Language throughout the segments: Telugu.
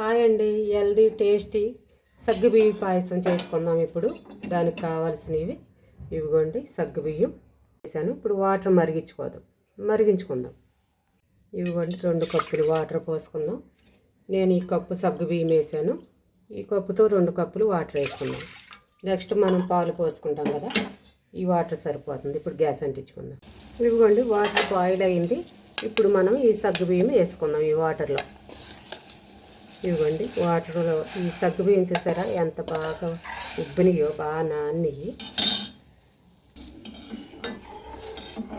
హాయ్ అండి హెల్దీ టేస్టీ సగ్గుబియ్యం పాయసం చేసుకుందాం ఇప్పుడు. దానికి కావాల్సినవి ఇవిగోండి సగ్గుబియ్యం వేసాను ఇప్పుడు వాటర్ మరిగించుకోదాం. మరిగించుకుందాం. ఇవిగోండి రెండు కప్పులు వాటర్ పోసుకుందాం. నేను ఈ కప్పు సగ్గుబియ్యం వేసాను. ఈ కప్పుతో రెండు కప్పులు వాటర్ వేసుకుందాం. నెక్స్ట్ మనం పాలు పోసుకుంటాం కదా ఈ వాటర్ సరిపోతుంది. ఇప్పుడు గ్యాస్ అంటించుకుందాం. ఇవిగోండి వాటర్ బాయిల్ అయింది. ఇప్పుడు మనం ఈ సగ్గుబియ్యం వేసుకుందాం ఈ వాటర్లో. ఇవ్వండి. వాటర్లో ఈ సగ్గు బియ్యం చూసారా ఎంత బాగా ఉబ్బినాయో బాగా నాన్నయ్యి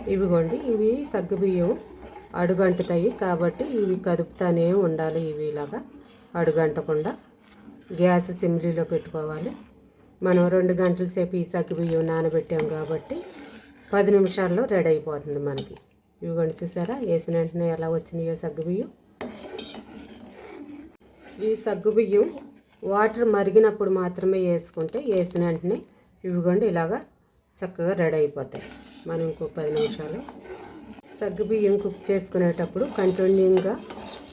ఇవిగోండి. ఇవి సగ్గు బియ్యం అడుగంటుతాయి కాబట్టి ఇవి కదుపుతానే ఉండాలి ఇవి ఇలాగా అడుగంటకుండా. గ్యాస్ సిమ్లీలో పెట్టుకోవాలి. మనం రెండు గంటల సేపు ఈ సగ్గు బియ్యం నానబెట్టాం కాబట్టి పది నిమిషాల్లో రెడీ అయిపోతుంది మనకి. ఇవిగోండి చూసారా? వేసిన వెంటనే ఎలా వచ్చినాయో సగ్గు బియ్యం ఈ సగ్గుబియ్యం వాటర్ మరిగినప్పుడు మాత్రమే వేసుకుంటే వేసిన వెంటనే ఇవిగోండి ఇలాగా చక్కగా రెడీ అయిపోతాయి. మనం ఇంకో పది నిమిషాలు సగ్గుబియ్యం కుక్ చేసుకునేటప్పుడు కంటిన్యూగా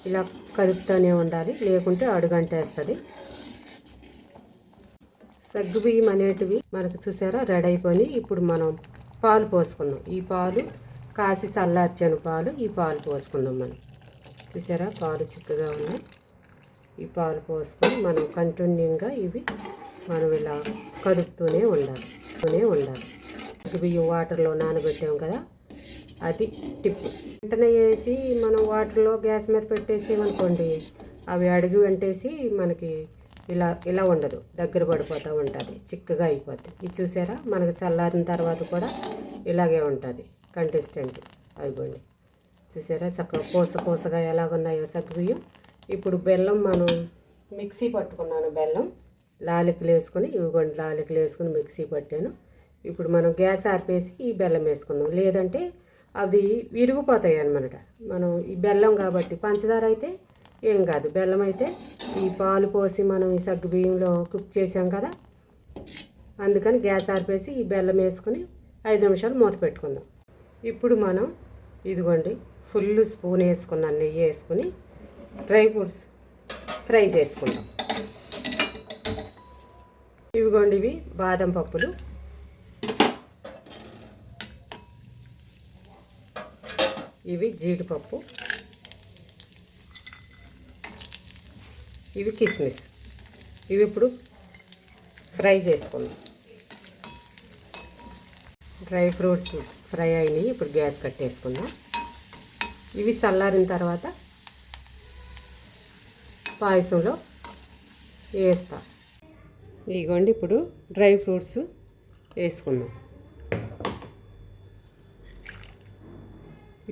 ఇలా కదుపుతూనే ఉండాలి లేకుంటే అడుగంటేస్తుంది. సగ్గుబియ్యం అనేటివి మనకు చూసారా రెడీ అయిపోయి ఇప్పుడు మనం పాలు పోసుకుందాం. ఈ పాలు కాసి చల్లార్చాను పాలు ఈ పాలు పోసుకుందాం మనం. చూసారా పాలు చిక్కగా ఉన్నాయి. ఈ పాలు పోసుకొని మనం కంటిన్యూగా ఇవి మనం ఇలా కదుపుతూనే ఉండాలి. కదుపుతూనే ఉండాలి. బియ్యం వాటర్లో నానబెట్టాం కదా అది టిప్. వెంటనే వేసి మనం వాటర్లో గ్యాస్ మీద పెట్టేసి అనుకోండి అవి అడుగు వెంటేసి మనకి ఇలా ఇలా ఉండదు. దగ్గర పడిపోతూ ఉంటుంది. చిక్కగా అయిపోతుంది ఇది చూసారా? మనకు చల్లారిన తర్వాత కూడా ఇలాగే ఉంటుంది. కంటెస్టెంట్ అయిపోండి చూసారా? చక్కగా పూస పూసగా ఎలాగున్నాయో సగ్గుబియ్యం. ఇప్పుడు బెల్లం మనం మిక్సీ పట్టుకున్నాను బెల్లం. లాలికలు వేసుకొని ఇవిగోండి లాలికలు వేసుకుని మిక్సీ పట్టాను. ఇప్పుడు మనం గ్యాస్ ఆర్పేసి ఈ బెల్లం వేసుకుందాం. లేదంటే అవి విరిగిపోతాయి అనమాట మనం ఈ బెల్లం కాబట్టి పంచదార అయితే ఏం కాదు. బెల్లం అయితే ఈ పాలు పోసి మనం ఈ సగ్గు బియ్యంలో కుక్ చేసాం కదా. అందుకని గ్యాస్ ఆర్పేసి ఈ బెల్లం వేసుకొని ఐదు నిమిషాలు మూత పెట్టుకుందాం. ఇప్పుడు మనం ఇదిగోండి ఫుల్ స్పూన్ వేసుకున్నాను నెయ్యి వేసుకుని. డ్రై ఫ్రూట్స్ ఫ్రై చేసుకుందాం ఇవిగోండి ఇవి బాదం పప్పులు. ఇవి జీడిపప్పు. ఇవి కిస్మిస్. ఇవి ఇప్పుడు ఫ్రై చేసుకుందాం. డ్రై ఫ్రూట్స్ ఫ్రై అయినాయి ఇప్పుడు గ్యాస్ కట్టేసుకుందాం. ఇవి చల్లారిన తర్వాత పాయసంలో వేస్తా. ఇదిగోండి ఇప్పుడు డ్రై ఫ్రూట్స్ వేసుకుందాం.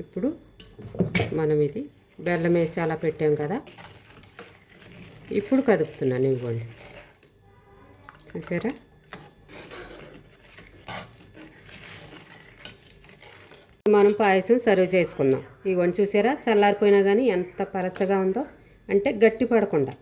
ఇప్పుడు మనం ఇది బెల్లం వేసి అలా పెట్టాం కదా. ఇప్పుడు కదుపుతున్నాను ఇవ్వండి. చూసారా? మనం పాయసం సర్వ్ చేసుకుందాం. ఇవ్వండి చూసారా? చల్లారిపోయినా కానీ ఎంత పరసగా ఉందో. అంటే గట్టి పడకుండా.